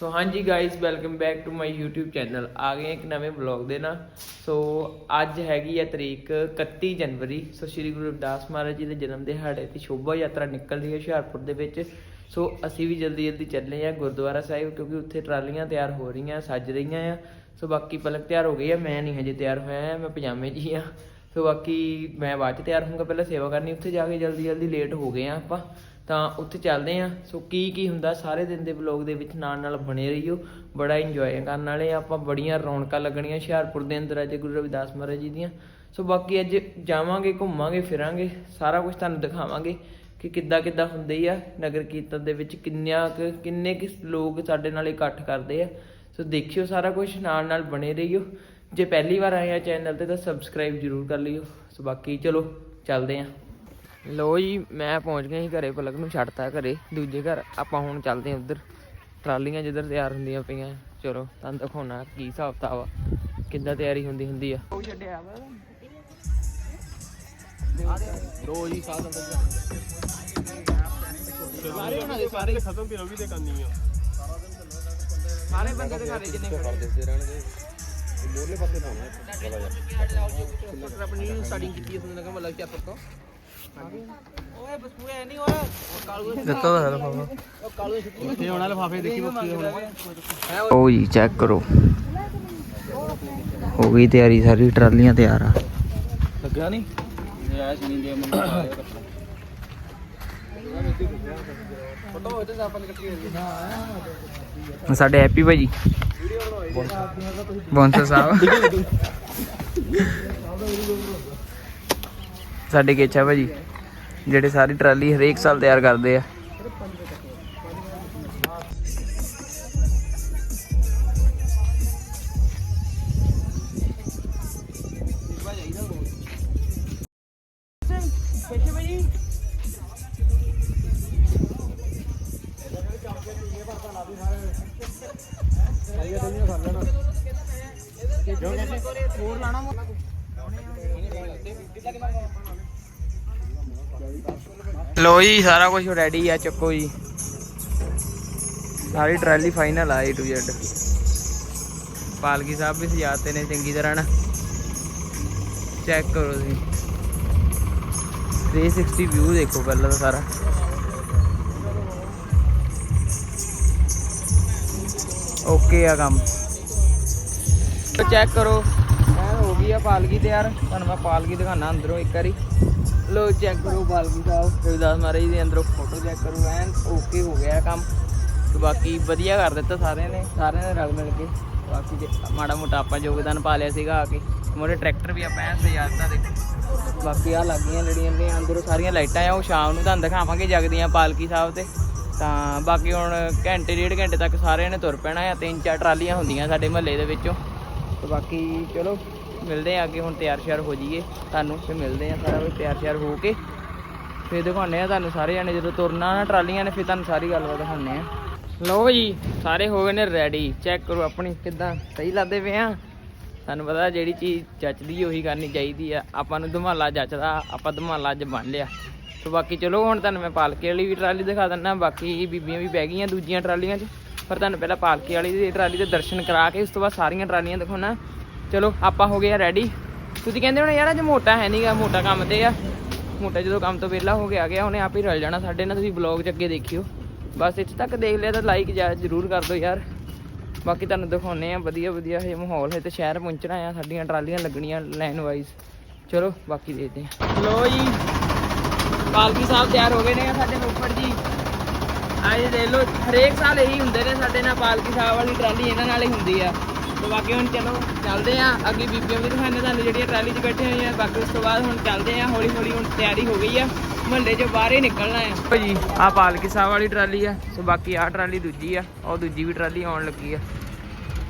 ਸੋ ਹਾਂਜੀ guys welcome back to my YouTube channel ਆ ਗਏ ਇੱਕ ਨਵੇਂ ਵਲੌਗ ਦੇ ਨਾਲ। ਸੋ ਅੱਜ ਹੈਗੀ ਹੈ ਤਰੀਕ 31 ਜਨਵਰੀ। ਸੋ ਸ੍ਰੀ ਗੁਰੂ ਰਵਿਦਾਸ ਮਹਾਰਾਜ ਜੀ ਦੇ ਜਨਮ ਦਿਹਾੜੇ ਤੇ ਸ਼ੋਭਾ ਯਾਤਰਾ ਨਿਕਲਦੀ ਹੈ ਹੁਸ਼ਿਆਰਪੁਰ ਦੇ ਵਿੱਚ। ਸੋ ਅਸੀਂ ਵੀ ਜਲਦੀ ਜਲਦੀ ਚੱਲੇ ਆ ਗੁਰਦੁਆਰਾ ਸਾਹਿਬ ਕਿਉਂਕਿ ਉੱਥੇ ਟਰਾਲੀਆਂ ਤਿਆਰ ਹੋ ਰਹੀਆਂ, ਸੱਜ ਰਹੀਆਂ ਆ। ਸੋ ਬਾਕੀ ਪਲਕ ਤਿਆਰ ਹੋ ਗਈ ਆ। ਮੈਂ ਨਹੀਂ ਹਜੇ ਤਿਆਰ ਹੋਇਆ ਆ ਮੈਂ ਪਜਾਮੇ 'ਚ ਹੀ ਆ। ਸੋ ਬਾਕੀ ਮੈਂ ਬਾਅਦ 'ਚ ਤਿਆਰ ਹੋਊਂਗਾ। ਪਹਿਲਾਂ ਸੇਵਾ ਕਰਨੀ, ਉੱਥੇ ਜਾ ਕੇ ਜਲਦੀ ਜਲਦੀ ਲੇਟ ਹੋ ਗਏ ਆ ਆਪਾਂ। ਤਾਂ ਉੱਥੇ ਚੱਲਦੇ ਆ ਸੋ ਕੀ ਕੀ ਹੁੰਦਾ, ਸਾਰੇ ਦਿਨ ਦੇ ਵਲੌਗ ਦੇ ਵਿੱਚ ਨਾਲ ਨਾਲ ਬਣੇ ਰਹੀਓ। ਬੜਾ ਇੰਜੋਏ ਕਰਨ ਵਾਲੇ। ਆ ਆਪਾਂ ਬੜੀਆਂ ਰੌਣਕਾਂ ਲੱਗਣੀਆਂ ਹੁਸ਼ਿਆਰਪੁਰ ਦੇ ਅੰਦਰ ਅੱਜ ਗੁਰੂ ਰਵਿਦਾਸ ਮਹਾਰਾਜ ਜੀ ਦੀਆਂ। ਸੋ ਬਾਕੀ ਅੱਜ ਜਾਵਾਂਗੇ, ਘੁੰਮਾਂਗੇ, ਫਿਰਾਂਗੇ। ਸਾਰਾ ਕੁਝ ਤੁਹਾਨੂੰ ਦਿਖਾਵਾਂਗੇ ਕਿ ਕਿੱਦਾਂ ਕਿੱਦਾਂ ਹੁੰਦੀ ਆ ਨਗਰ ਕੀਰਤਨ ਦੇ ਵਿੱਚ। ਕਿੰਨਿਆਂ ਕੁ, ਕਿੰਨੇ ਕਿ ਲੋਕ ਸਾਡੇ ਨਾਲ ਇਕੱਠ ਕਰਦੇ ਆ। ਸੋ ਦੇਖਿਓ ਸਾਰਾ ਕੁਝ ਨਾਲ ਨਾਲ ਬਣੇ ਰਹੀਓ। ਜੇ ਪਹਿਲੀ ਵਾਰ ਆਏ ਆ ਚੈਨਲ ਤੇ ਤਾਂ ਸਬਸਕ੍ਰਾਈਬ ਜਰੂਰ ਕਰ ਲਿਓ। ਸੋ ਬਾਕੀ ਚਲੋ, ਚੱਲਦੇ ਆ ਲੋ ਜੀ ਮੈਂ ਪਹੁੰਚ ਗਿਆ ਸੀ ਘਰੇ ਪਲਕ ਨੂੰ ਛੱਡਤਾ ਘਰੇ ਦੂਜੇ ਘਰ। ਆਪਾਂ ਹੁਣ ਚੱਲਦੇ ਆ ਉਧਰ। ਟਰਾਲੀਆਂ ਜਿੱਧਰ ਤਿਆਰ ਹੁੰਦੀਆਂ ਪਈਆਂ ਚਲੋ ਤੁਹਾਨੂੰ ਦਿਖਾਉਣਾ ਕੀ ਹਿਸਾਬ ਆ। ਕਿੱਦਾਂ ਤਿਆਰੀ ਹੁੰਦੀ ਹੁੰਦੀ ਆ। ਉਹ ਛੱਡਿਆ ਵਾ। ਦੋ ਜੀ ਸਾਧ ਅੰਦਰ ਸਾਰੇ ਉਹਨਾਂ ਦੇ ਸਾਰੇ ਖਤਮ ਤੇ ਰਵੀ ਆ। ਸਾਰੇ ਬੰਦੇ ਦੇ ਜਿੰਨੇ ਖੜੇ ਦਿਸਦੇ ਰਹਿਣਗੇ ਮੋਰਲੇ ਪਾਸੇ ਪਾਉਣਾ ਆਪਣੀ ਸਟਾਰਟਿੰਗ ਕੀਤੀ ਉਸ ਨੇ ਬਸ ਪੂਰੇ ਨਹੀਂ ਓਏ ਕਾਲੂ ਦਿੱਤਾ ਤਾਂ ਹੈ ਲਫਾਫਾ। ਉਹ ਕਾਲੂ ਛੁੱਟੀ ਉੱਥੇ ਹੋਣਾ ਲਫਾਫੇ ਦੇਖੀ ਮੁੱਕੀ ਹੋਣਾ। ਉਹ ਜੀ ਚੈੱਕ ਕਰੋ। ਹੋ ਗਈ ਤਿਆਰੀ ਸਾਰੀ ਟਰਾਲੀਆਂ ਤਿਆਰ ਆ। ਲੱਗਿਆ ਨਹੀਂ? ਯਾਰ ਸੁਣੀ ਦੇ ਮੈਨੂੰ ਫੋਟੋ ਹੋਏ ਤਾਂ ਆਪਾਂ ਇਕੱਠੀ ਹੋਈ ਸਾਡੇ ਹੈਪੀ ਭਾਜੀ। ਬੌਂਸਾ ਸਾਹਿਬ। ਸਾਡੇ ਕੇਚਾ ਭਾਜੀ ਜਿਹੜੇ ਸਾਰੀ ਟਰਾਲੀ ਹਰੇਕ ਸਾਲ ਤਿਆਰ ਕਰਦੇ ਆ। ਲੋ ਜੀ, ਸਾਰਾ ਕੁਝ ਰੈਡੀ ਆ, ਚੱਕੋ ਜੀ। ਸਾਰੀ ਟਰਾਲੀ ਫਾਈਨਲ ਆ A to Z Palki Sahib ਵੀ ਸਜਾਤੇ ਨੇ, ਚੰਗੀ ਤਰ੍ਹਾਂ ਨਾ। ਚੈੱਕ ਕਰੋ ਤੁਸੀਂ। 360 ਵਿਊ ਦੇਖੋ ਪਹਿਲਾਂ ਤਾਂ ਸਾਰਾ। ਓਕੇ ਆ ਕੰਮ। ਚੈੱਕ ਕਰੋ। ਐਨ ਹੋ ਗਈ ਆ ਪਾਲਕੀ ਤਿਆਰ ਤੁਹਾਨੂੰ ਮੈਂ ਪਾਲਕੀ ਦਿਖਾਣਾ ਅੰਦਰੋਂ ਇੱਕ ਵਾਰੀ। ਲੋ ਚੈੱਕ ਕਰੋ ਪਾਲਕੀ ਸਾਹਿਬ। ਰਵਿਦਾਸ ਮਹਾਰਾਜ ਦੇ ਅੰਦਰੋਂ ਫੋਟੋ ਚੈੱਕ ਕਰੋ, ਐਨ ਓਕੇ ਹੋ ਗਿਆ ਕੰਮ। ਤੇ ਬਾਕੀ ਵਧੀਆ ਕਰ ਦਿੱਤਾ ਸਾਰਿਆਂ ਨੇ ਸਾਰਿਆਂ ਨੇ ਰਲ ਮਿਲ ਕੇ। ਬਾਕੀ ਜੇ ਮਾੜਾ ਮੋਟਾ ਆਪਾਂ ਯੋਗਦਾਨ ਪਾ ਲਿਆ ਸੀਗਾ ਆ ਕੇ। ਮੋਰੇ ਟਰੈਕਟਰ ਵੀ ਆਪਾਂ ਐਨ ਸਜਾਤਾ ਦੇਖੋ। ਬਾਕੀ ਆ ਲੱਗੀਆਂ ਲੜੀਆਂ ਨੇ, ਅੰਦਰੋਂ ਸਾਰੀਆਂ ਲਾਈਟਾਂ ਆ, ਉਹ ਸ਼ਾਮ ਨੂੰ ਤੁਹਾਨੂੰ ਦਿਖਾਵਾਂਗੇ ਜਗਦੀਆਂ ਪਾਲਕੀ ਸਾਹਿਬ ਤੇ। ਤਾਂ ਬਾਕੀ ਹੁਣ ਘੰਟੇ, ਡੇਢ ਘੰਟੇ ਤੱਕ ਸਾਰਿਆਂ ਨੇ ਤੁਰ ਪੈਣਾ ਆ, ਤਿੰਨ ਚਾਰ ਟਰਾਲੀਆਂ ਹੁੰਦੀਆਂ ਸਾਡੇ ਮਹੱਲੇ ਦੇ ਵਿੱਚੋਂ। ਤੇ ਬਾਕੀ ਚਲੋ ਮਿਲਦੇ ਆ ਅੱਗੇ ਹੁਣ ਤਿਆਰ ਸ਼ਿਆਰ ਹੋ ਜਾਈਏ ਤੁਹਾਨੂੰ ਫਿਰ ਮਿਲਦੇ ਆ ਸਾਰਾ ਕੁਝ ਤਿਆਰ ਸ਼ਿਆਰ ਹੋ ਕੇ। ਫਿਰ ਦਿਖਾਉਂਦੇ ਆ ਤੁਹਾਨੂੰ ਸਾਰੇ ਜਾਣੇ ਜਦੋਂ ਤੁਰਨਾ ਨਾ ਟਰਾਲੀਆਂ ਨੇ ਫਿਰ ਤੁਹਾਨੂੰ ਸਾਰੀ ਗੱਲਬਾਤ ਦਿਖਾਉਂਦੇ ਆ। ਲਓ ਜੀ, ਸਾਰੇ ਹੋ ਗਏ ਨੇ ਰੈਡੀ ਚੈੱਕ ਕਰੋ ਆਪਣੀ ਕਿੱਦਾਂ ਸਹੀ ਲੱਗਦੇ ਪਏ ਆ। ਤੁਹਾਨੂੰ ਪਤਾ ਜਿਹੜੀ ਚੀਜ਼ ਜੱਚਦੀ ਉਹੀ ਕਰਨੀ ਚਾਹੀਦੀ ਆ। ਆਪਾਂ ਨੂੰ ਧਮਾਲਾ ਜੱਚਦਾ, ਆਪਾਂ ਧਮਾਲਾ ਅੱਜ ਬਣ ਲਿਆ। ਸੋ ਬਾਕੀ ਚਲੋ ਹੁਣ ਤੁਹਾਨੂੰ ਮੈਂ ਪਾਲਕੇ ਵਾਲੀ ਵੀ ਟਰਾਲੀ ਦਿਖਾ ਦਿੰਦਾ, ਬਾਕੀ ਬੀਬੀਆਂ ਵੀ ਬਹਿ ਗਈਆਂ ਦੂਜੀਆਂ ਟਰਾਲੀਆਂ 'ਚ। ਪਰ ਤੁਹਾਨੂੰ ਪਹਿਲਾਂ ਪਾਲਕੇ ਵਾਲੀ ਦੀ ਟਰਾਲੀ ਦੇ ਦਰਸ਼ਨ ਕਰਾ ਕੇ, ਉਸ ਤੋਂ ਬਾਅਦ ਸਾਰੀਆਂ ਟਰਾਲੀਆਂ ਦਿਖਾਉਣਾ। ਚਲੋ, ਆਪਾਂ ਹੋ ਗਏ ਆ ਰੈਡੀ ਤੁਸੀਂ ਕਹਿੰਦੇ ਹੋਣੇ, ਯਾਰ, ਅੱਜ ਮੋਟਾ ਹੈ ਨਹੀਂਗਾ ਮੋਟਾ ਕੰਮ ਤੇ ਆ। ਮੋਟਾ ਜਦੋਂ ਕੰਮ ਤੋਂ ਵਿਹਲਾ ਹੋ ਕੇ ਆ ਗਿਆ ਉਹਨੇ ਆਪ ਹੀ ਰਲ ਜਾਣਾ ਸਾਡੇ ਨਾਲ, ਤੁਸੀਂ ਵਲੌਗ 'ਚ ਅੱਗੇ ਦੇਖਿਓ। ਬਸ, ਇੱਥੇ ਤੱਕ ਦੇਖ ਲਿਆ ਤਾਂ ਲਾਈਕ ਜ਼ਰੂਰ ਕਰ ਦਿਓ ਯਾਰ। ਬਾਕੀ ਤੁਹਾਨੂੰ ਦਿਖਾਉਨੇ ਆ, ਵਧੀਆ ਵਧੀਆ ਇਹ ਮਾਹੌਲ ਹੈ ਤੇ ਸ਼ਹਿਰ ਪਹੁੰਚਣਾ ਆ, ਸਾਡੀਆਂ ਟਰਾਲੀਆਂ ਲੱਗਣੀਆਂ ਲਾਈਨ ਵਾਈਜ਼ ਚਲੋ, ਬਾਕੀ ਦੇਖਦੇ ਆ। ਲੋ ਜੀ, ਪਾਲਕੀ ਸਾਹਿਬ ਤਿਆਰ ਹੋ ਗਏ ਨੇ ਸਾਡੇ ਰੋਪੜ ਜੀ। ਆਏ ਦੇ ਲੋ ਹਰੇਕ ਸਾਲ ਇਹੀ ਹੁੰਦੇ ਨੇ ਸਾਡੇ ਨਾਲ, ਪਾਲਕੀ ਸਾਹਿਬ ਵਾਲੀ ਟਰਾਲੀ ਇਹਨਾਂ ਨਾਲ ਹੀ ਹੁੰਦੀ ਆ। ਤੇ ਬਾਕੀ ਹੁਣ ਚਲੋ, ਚੱਲਦੇ ਆ ਅੱਗੇ ਬੀਬੀਆਂ ਵੀ ਦਿਖਾਣੇ ਤੁਹਾਨੂੰ ਜਿਹੜੀਆਂ ਟਰਾਲੀ 'ਚ ਬੈਠੇ ਹੋਏ ਆ। ਬਾਕੀ ਉਸ ਤੋਂ ਬਾਅਦ ਹੁਣ ਚੱਲਦੇ ਆ ਹੌਲੀ ਹੌਲੀ ਹੁਣ ਤਿਆਰੀ ਹੋ ਗਈ ਆ। ਮਹੱਲੇ 'ਚੋਂ ਬਾਹਰ ਹੀ ਨਿਕਲਣਾ ਆ। ਭਾਜੀ ਆ ਪਾਲਕੀ ਸਾਹਿਬ ਵਾਲੀ ਟਰਾਲੀ ਆ। ਸੋ ਬਾਕੀ ਆ ਟਰਾਲੀ ਦੂਜੀ ਆ। ਉਹ ਦੂਜੀ ਵੀ ਟਰਾਲੀ ਆਉਣ ਲੱਗੀ ਆ।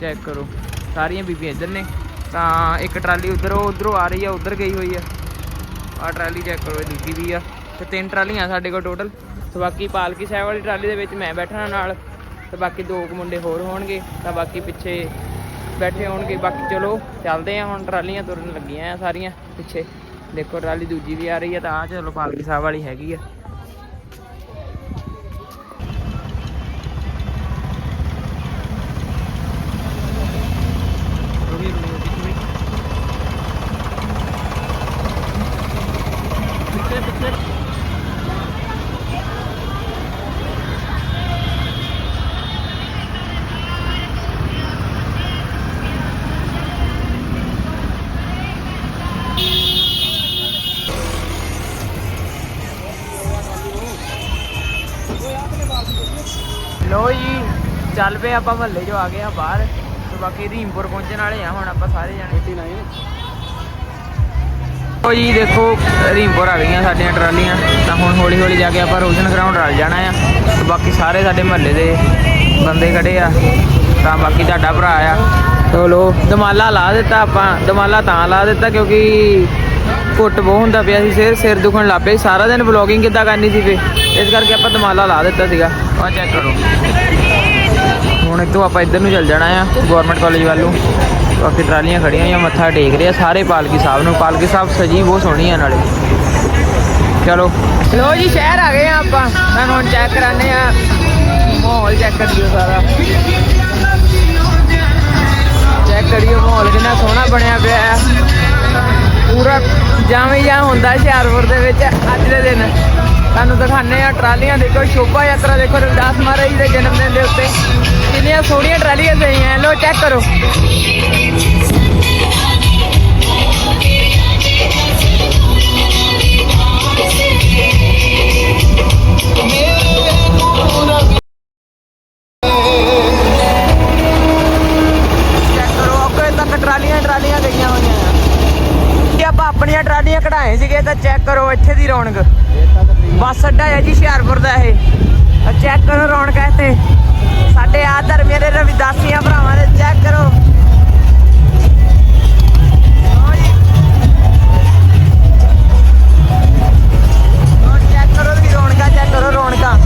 ਚੈੱਕ ਕਰੋ। ਸਾਰੀਆਂ ਬੀਬੀਆਂ ਇੱਧਰ ਨੇ। ਤਾਂ ਇੱਕ ਟਰਾਲੀ ਉਧਰੋਂ ਉਧਰੋਂ ਆ ਰਹੀ ਆ, ਉਧਰ ਗਈ ਹੋਈ ਆ। ਆ ਟਰਾਲੀ ਚੈੱਕ ਕਰੋ, ਇਹ ਦੂਜੀ ਵੀ ਆ। ਤੇ ਤਿੰਨ ਟਰਾਲੀਆਂ ਸਾਡੇ ਕੋਲ ਟੋਟਲ ਸੋ ਬਾਕੀ ਪਾਲਕੀ ਸਾਹਿਬ ਵਾਲੀ ਟਰਾਲੀ ਦੇ ਵਿੱਚ ਮੈਂ ਬੈਠਣਾ ਨਾਲ। ਤੇ ਬਾਕੀ ਦੋ ਕੁ ਮੁੰਡੇ ਹੋਰ ਹੋਣਗੇ। ਤਾਂ ਬਾਕੀ ਪਿੱਛੇ ਬੈਠੇ ਹੋਣਗੇ, ਬਾਕੀ ਚਲੋ ਚੱਲਦੇ ਆ ਹੁਣ, ਟਰਾਲੀਆਂ ਤੁਰਨ ਲੱਗੀਆਂ ਆ ਸਾਰੀਆਂ ਪਿੱਛੇ ਦੇਖੋ, ਟਰਾਲੀ ਦੂਜੀ ਵੀ ਆ ਰਹੀ ਆ, ਤਾਂ ਆ ਚਲੋ ਪਾਲਕੀ ਸਾਹਿਬ ਵਾਲੀ ਹੈਗੀ ਆ Thank you. ਪਏ ਆਪਾਂ ਮਹੱਲੇ 'ਚੋਂ ਆ ਗਏ ਆ ਬਾਹਰ ਤੇ ਬਾਕੀ ਰੀਮਪੁਰ ਪਹੁੰਚਣ ਵਾਲੇ ਆ ਹੁਣ ਆਪਾਂ ਸਾਰੇ ਜਾਣੇ। ਉਹ ਜੀ ਦੇਖੋ ਰੀਮਪੁਰ ਆ ਗਈਆਂ ਸਾਡੀਆਂ ਟਰਾਲੀਆਂ। ਤਾਂ ਹੁਣ ਹੌਲੀ ਹੌਲੀ ਜਾ ਕੇ ਆਪਾਂ ਰੋਸ਼ਨ ਗਰਾਊਂਡ ਰਲ ਜਾਣਾ ਆ। ਤੇ ਬਾਕੀ ਸਾਰੇ ਸਾਡੇ ਮਹੱਲੇ ਦੇ ਬੰਦੇ ਖੜੇ ਆ। ਤਾਂ ਬਾਕੀ ਤੁਹਾਡਾ ਭਰਾ ਆ। ਚਲੋ ਦਮਾਲਾ ਲਾ ਦਿੱਤਾ ਆਪਾਂ। ਦਮਾਲਾ ਤਾਂ ਲਾ ਦਿੱਤਾ ਕਿਉਂਕਿ ਘੁੱਟ ਬਹੁਤ ਹੁੰਦਾ ਪਿਆ ਸੀ। ਸਿਰ ਸਿਰ ਦੁਖਣ ਲੱਗ ਪਿਆ। ਸਾਰਾ ਦਿਨ ਵਲੌਗਿੰਗ ਕਿੱਦਾਂ ਕਰਨੀ ਸੀ ਫੇ? ਇਸ ਕਰਕੇ ਆਪਾਂ ਦਮਾਲਾ ਲਾ ਦਿੱਤਾ ਸੀਗਾ। ਆ ਚੈੱਕ ਕਰੋ। ਹੁਣ ਇੱਥੋਂ ਆਪਾਂ ਇੱਧਰ ਨੂੰ ਚੱਲ ਜਾਣਾ ਆ ਗਵਰਨਮੈਂਟ ਕਾਲਜ ਵੱਲ ਨੂੰ। ਬਾਕੀ ਟਰਾਲੀਆਂ ਖੜੀਆਂ ਹੋਈਆਂ, ਮੱਥਾ ਟੇਕ ਰਹੇ ਆ ਸਾਰੇ ਪਾਲਕੀ ਸਾਹਿਬ ਨੂੰ। ਪਾਲਕੀ ਸਾਹਿਬ ਸਜੀ, ਬਹੁਤ ਸੋਹਣੀ ਆ ਨਾਲੇ। ਚਲੋ। ਲੋ ਜੀ, ਸ਼ਹਿਰ ਆ ਗਏ ਆ ਆਪਾਂ। ਤੁਹਾਨੂੰ ਹੁਣ ਚੈੱਕ ਕਰਾਨੇ ਆ। ਮਾਹੌਲ ਚੈੱਕ ਕਰਿਓ ਸਾਰਾ। ਚੈੱਕ ਕਰਿਓ ਮਾਹੌਲ, ਕਿੰਨਾ ਸੋਹਣਾ ਬਣਿਆ ਪਿਆ ਹੈ ਪੂਰਾ ਜਾਵੇਂ ਜਾਂ ਹੁੰਦਾ ਹੁਸ਼ਿਆਰਪੁਰ ਦੇ ਵਿੱਚ ਅੱਜ ਦੇ ਦਿਨ। ਤੁਹਾਨੂੰ ਦਿਖਾਣੇ ਆ ਟਰਾਲੀਆਂ। ਦੇਖੋ, ਸ਼ੋਭਾ ਯਾਤਰਾ, ਦੇਖੋ, ਰਵਿਦਾਸ ਮਹਾਰਾਜ ਜੀ ਦੇ ਜਨਮ ਦਿਨ ਦੇ ਉੱਤੇ। ਕਿੰਨੀਆਂ ਸੋਹਣੀਆਂ ਟਰਾਲੀਆਂ ਸਹੀਆਂ ਲੋ ਚੈੱਕ ਕਰੋ। ਆਪਣੀਆਂ ਟਰਾਲੀਆਂ ਕਢਾਏ ਸੀਗੇ, ਤਾਂ ਚੈੱਕ ਕਰੋ ਇੱਥੇ ਦੀ ਰੌਣਕ। ਬੱਸ ਅੱਡਾ ਹੈ ਜੀ ਹੁਸ਼ਿਆਰਪੁਰ ਦਾ ਇਹ। ਚੈੱਕ ਕਰੋ ਰੌਣਕ ਇੱਥੇ। ਸਾਡੇ ਆਦਰ ਮੇਰੇ ਰਵਿਦਾਸੀਆਂ ਭਰਾਵਾਂ ਦੇ ਚੈੱਕ ਕਰੋ। ਚੈੱਕ ਕਰੋ ਵੀ ਰੌਣਕਾਂ ਚੈੱਕ ਕਰੋ ਰੌਣਕਾਂ।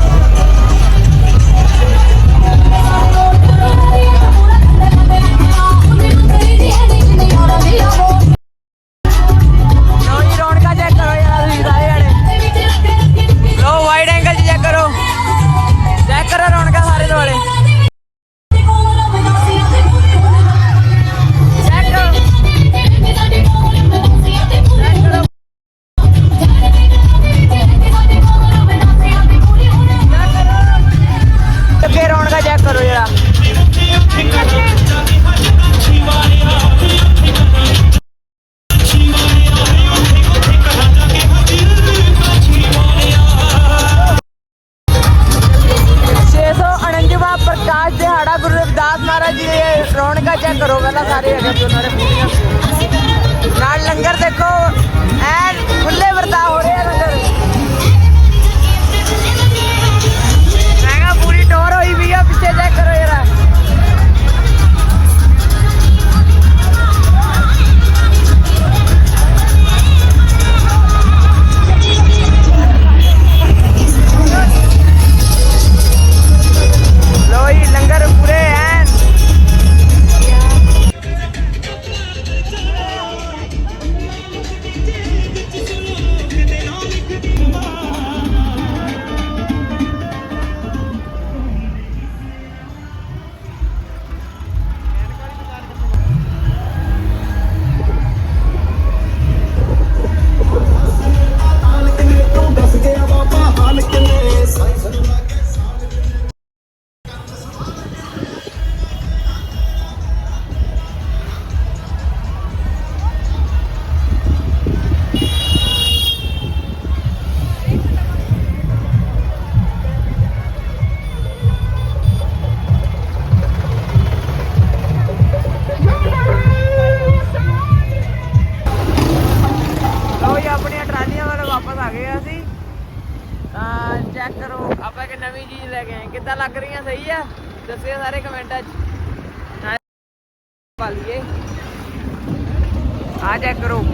ਦੱਸਿਓ 'ਚ ਪਾ ਲਈਏ। ਆ ਜਾ ਕਰੋ।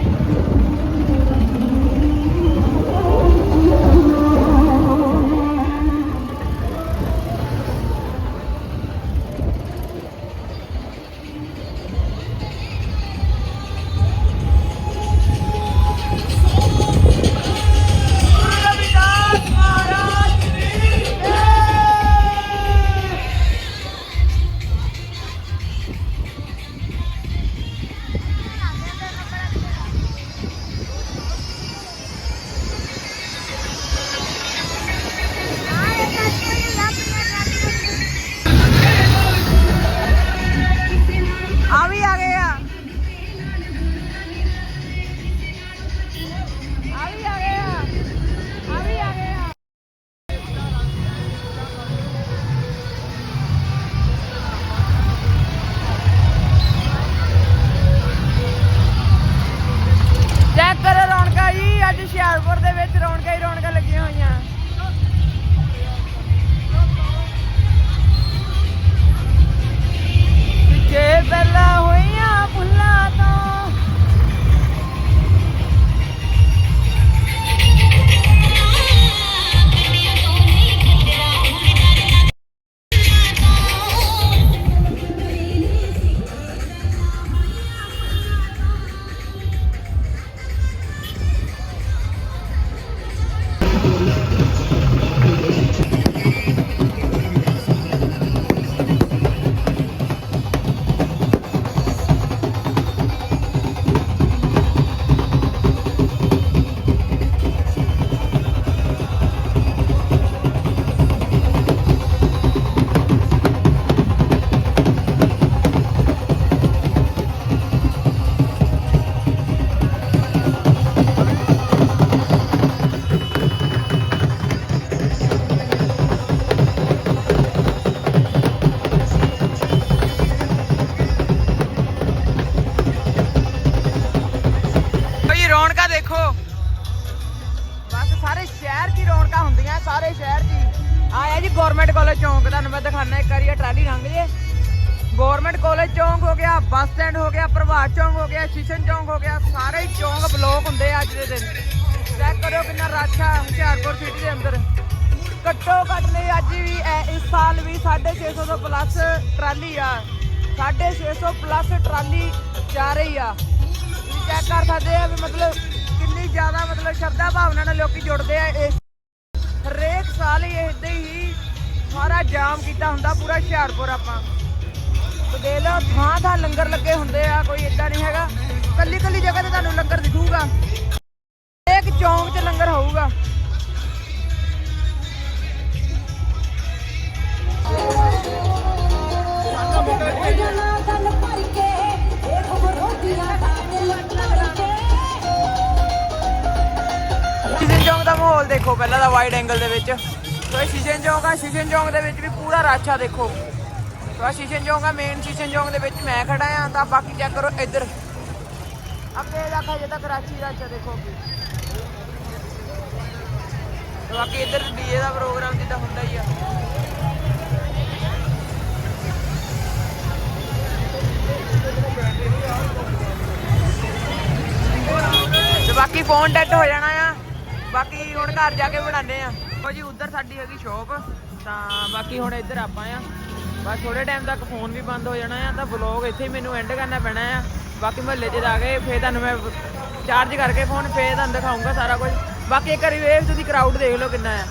ਗਵਰਨਮੈਂਟ ਚੌਂਕ ਹੋ ਗਿਆ, ਬੱਸ ਸਟੈਂਡ ਹੋ ਗਿਆ, ਪ੍ਰਭਾਤ ਚੌਂਕ ਹੋ ਗਿਆ ਸ਼ਿਸ਼ਨ ਚੌਂਕ ਹੋ ਗਿਆ, ਸਾਰੇ ਚੌਂਕ ਬਲੌਕ ਹੁੰਦੇ ਆ ਅੱਜ ਦੇ ਦਿਨ। ਚੈੱਕ ਕਰੋ ਕਿੰਨਾ ਰਸ਼ ਆ ਹੁਸ਼ਿਆਰਪੁਰ ਸਿਟੀ ਦੇ ਅੰਦਰ। ਘੱਟੋ ਘੱਟ ਨਹੀਂ, ਅੱਜ ਵੀ ਇਸ ਸਾਲ ਵੀ 650 ਤੋਂ ਪਲੱਸ ਟਰਾਲੀ ਆ। 650 ਪਲੱਸ ਟਰਾਲੀ ਜਾ ਰਹੀ ਆ। ਚੈੱਕ ਕਰ ਸਕਦੇ ਆ ਵੀ ਮਤਲਬ ਕਿੰਨੀ ਜ਼ਿਆਦਾ ਮਤਲਬ ਸ਼ਰਧਾ ਭਾਵਨਾ ਨਾਲ ਲੋਕੀ ਜੁੜਦੇ ਆ ਇਸ ਹਰੇਕ ਸਾਲ ਹੀ ਇਦਾਂ ਹੀ ਸਾਰਾ ਜਾਮ ਕੀਤਾ ਹੁੰਦਾ, ਪੂਰਾ ਹੁਸ਼ਿਆਰਪੁਰ ਆਪਾਂ। ਤੇ ਲਓ, ਥਾਂ ਥਾਂ ਲੰਗਰ ਲੱਗੇ ਹੁੰਦੇ ਆ, ਕੋਈ ਇਦਾਂ ਨਹੀਂ ਹੈਗਾ। ਕੱਲੀ ਕੱਲੀ ਜਗ੍ਹਾ ਤੇ ਤੁਹਾਨੂੰ ਲੰਗਰ ਦਿਖੂਗਾ। ਇੱਕ ਚੌਂਕ 'ਚ ਲੰਗਰ ਹੋਊਗਾ। ਸ਼ਿਸ਼ਨ ਚੌਂਕ ਦਾ ਮਾਹੌਲ ਦੇਖੋ, ਪਹਿਲਾਂ ਦਾ ਵਾਈਡ ਐਂਗਲ ਦੇ ਵਿੱਚ। ਸੋ ਇਹ ਸ਼ਿਸ਼ਨ ਚੌਂਕ ਆ ਸ਼ਿਸ਼ਨ ਚੌਂਕ ਦੇ ਵਿੱਚ ਵੀ ਪੂਰਾ ਰਸ਼ ਦੇਖੋ। ਆ ਸ਼ਿਸ਼ਨ ਚੌਂਕ ਆ ਮੇਨ ਸ਼ੀਸ਼ਨ ਚੌਂਕ ਦੇ ਵਿੱਚ ਮੈਂ ਖੜਾ ਆ, ਤਾਂ ਬਾਕੀ ਚੈੱਕ ਕਰੋ ਇੱਧਰ। ਅੱਗੇ ਜਾ ਕੇ ਜੇ ਤੱਕ ਰਾਚੀ ਰਸ਼ ਆ ਦੇਖੋ ਬਾਕੀ ਇੱਧਰ ਡੀਜੇ ਦਾ ਪ੍ਰੋਗਰਾਮ ਜਿੱਦਾਂ ਹੁੰਦਾ ਹੀ ਆ। ਤੇ ਬਾਕੀ ਫੋਨ ਡੈਡ ਹੋ ਜਾਣਾ ਆ। ਬਾਕੀ ਹੁਣ ਘਰ ਜਾ ਕੇ ਬਣਾਉਂਦੇ ਆ। ਉਹ ਜੀ, ਉਧਰ ਸਾਡੀ ਹੈਗੀ ਸ਼ੋਪ ਤਾਂ ਬਾਕੀ ਹੁਣ ਇੱਧਰ ਆਪਾਂ ਆ। ਬਸ ਥੋੜੇ ਟਾਈਮ ਤੱਕ ਫੋਨ ਵੀ ਬੰਦ ਹੋ ਜਾਣਾ ਆ, ਤਾਂ ਵਲੌਗ ਇੱਥੇ ਹੀ ਮੈਨੂੰ ਐਂਡ ਕਰਨਾ ਪੈਣਾ ਆ। ਬਾਕੀ ਮਹੱਲੇ 'ਚ ਜਾ ਕੇ ਫੇਰ ਤੁਹਾਨੂੰ ਮੈਂ ਚਾਰਜ ਕਰਕੇ ਫੋਨ ਫੇਰ ਤੁਹਾਨੂੰ ਦਿਖਾਉਂਗਾ ਸਾਰਾ ਕੁਝ ਬਾਕੀ ਇੱਕ ਵਾਰੀ ਵੇਖ ਤੁਸੀਂ ਕਰਾਊਡ ਦੇਖ ਲਓ ਕਿੰਨਾ ਆ।